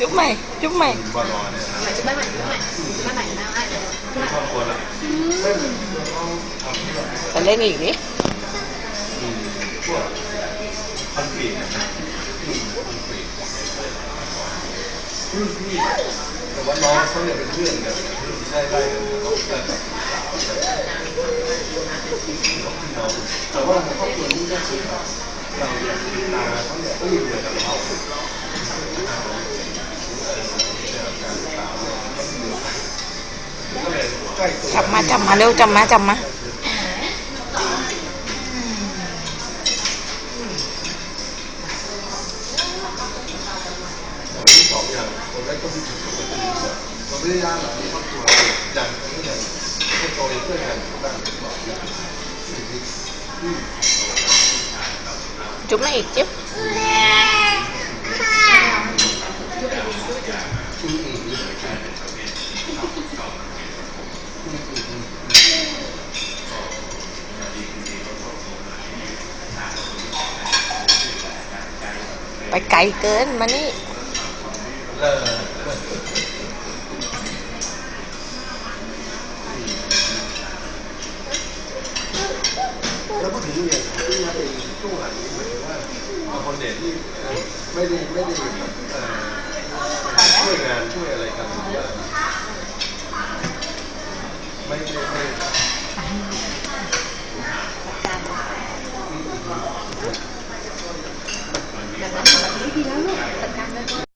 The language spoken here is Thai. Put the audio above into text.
จุ๊บใหม่ จุ๊บใหม่บอลอเนี่ยนะใหม่จุ๊บใหม่ใหม่จุ๊บใหม่จุ๊บใหม่นะได้เดี๋ยวจุ๊บใหม่ครอบครัวละไปเล่นอีกดิอืมพวกคอนกรีตอนกรีตรุ่นพี่แต่ว่าน้องเขาเนี่ยเป็นเพื่อนกันได้ได้กันสาวแต่ว่าครอบครัวนี้ก็คือเราเนี่ยตาเขาเนี่ยก็อยู่เดียวกับ จับมาจับมาเร็วจับมาจับมาที่สองอย่างคนแรกก็มีจุดปกติเราไม่ได้ย่างหรอกมีครอบครัวอย่างนี้อย่างให้โตเป็นเพื่อนกันบ้างบอกอย่างจุ๊บมา ไปไกลเกินมานี่แล้วพูดถึงเนี่ยที่มาเป็นตู้หันหมายถึงว่าคนเดทที่ไม่ได้ไม่ได้ช่วยงานช่วยอะไรกันไม่ไม่ไม่ Đã hết 的